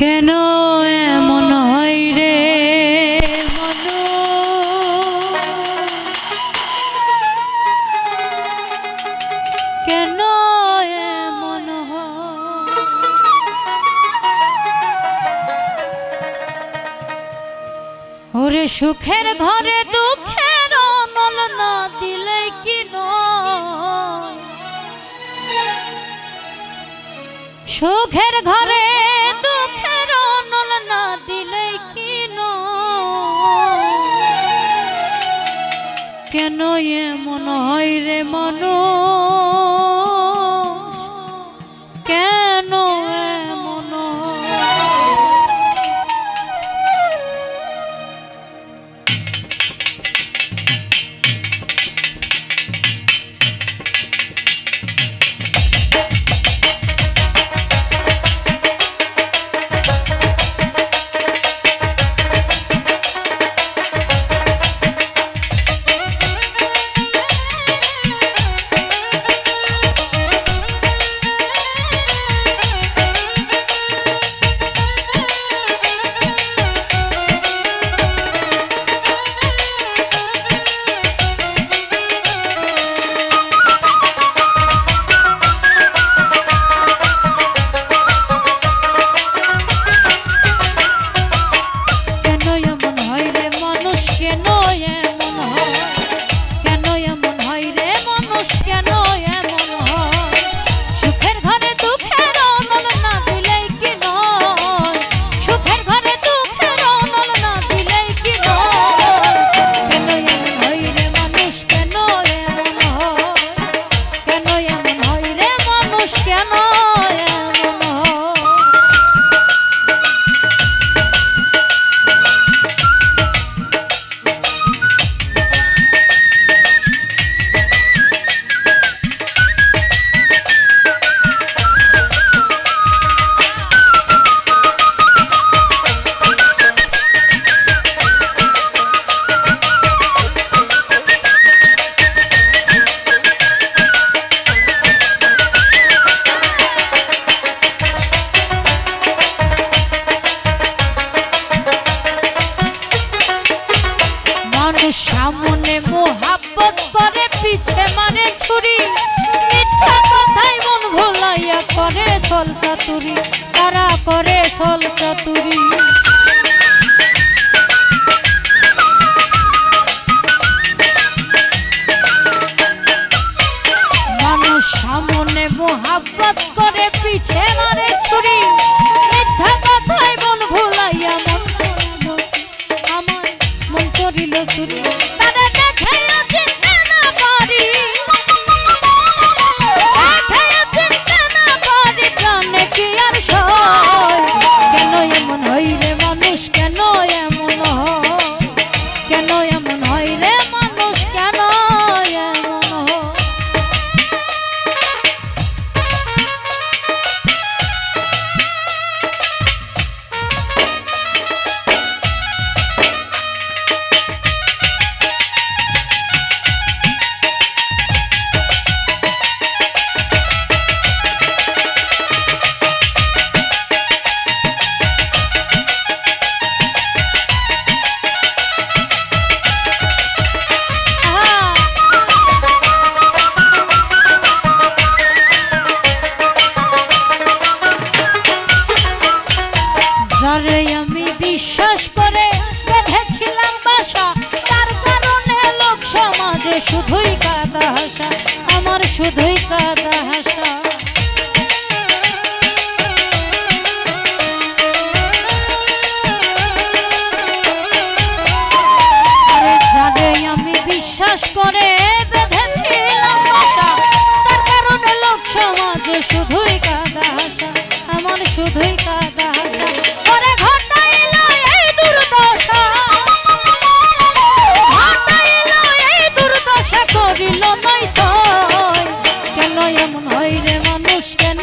কেন এমন হয় রে মনু কেন এমন? ওরে সুখের ঘরে দুঃখের নল না দিলে কি সুখের ঘরে কেন এমন হয় রে মনো। মন ভোলাইয়া মানুষ সামনে মোহাব্বত করে, পিছে ছুরি। মন ভুলাইয়া মন আমার মন করিল চুরি যারে আমি বিশ্বাস করে বেঁধেছিলাম বাসা। তার কারণে লোক সমাজে শুধুই কাদা হাসা, আমার শুধুই কাদা হাসা। যারে আমি বিশ্বাস করে হয় রে মানুষ কেন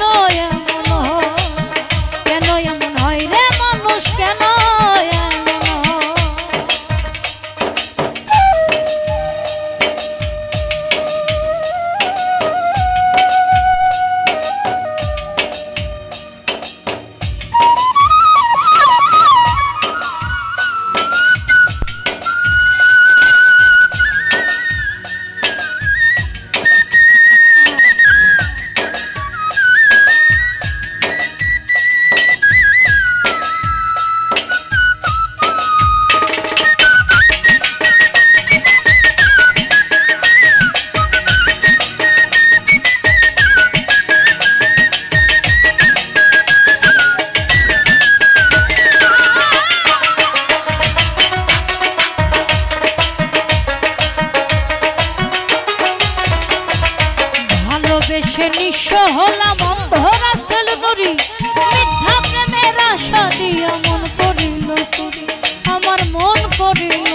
সোহলা মন্দরা সেলুনরি মিথ্যা প্রেমের আশা দিয়া মন করিল চুরি। আমার মন করিল